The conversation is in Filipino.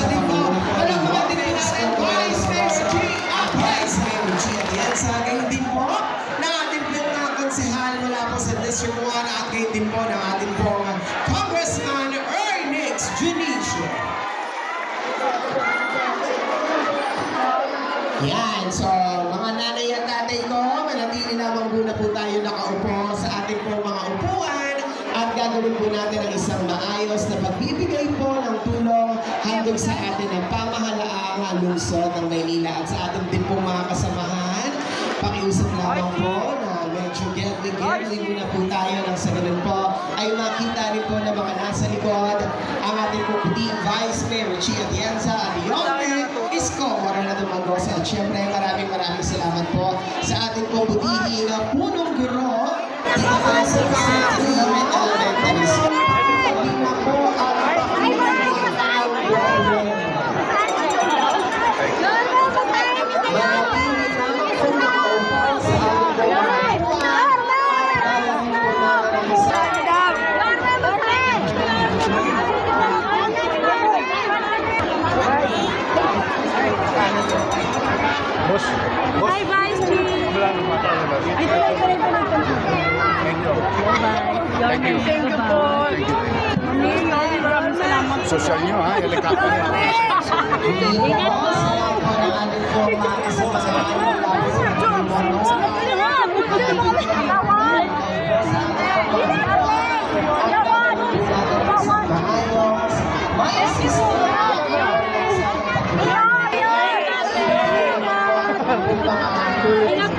din po. Wala po natin Yan, so mga nanay at tatay ko, manatili lamang muna po tayo nakaupo sa ating po mga upuan at gagawin po natin ang isang maayos na pagbibigay po ng tulong handog sa atin ng pamahalaang lungsod ng Maynila at sa ating din po mga kasamahan. Pakiusap lamang po na medyo gently-gently muna po tayo nang sa ganun po ay makita rin po na mga nasa likod ang ating po puting Vice Mayor Chia Atienza Syempre maraming maraming salamat po sa ating po butihing na punong guro dito po sa. Clement Elementary School. Na po ang Manatili lamang po nakaupo sa ating po mga upuan. Gagawin po natin ang isang Boss, boss, Hi, Vice Chief! wala nang mata na lagi. Ay, tuloy, tuloy, tuloy, tuloy. Thank you. Thank you. Thank you po. Maraming salamat. Social nyo ha, helicopter nyo. Hindi po Ingat.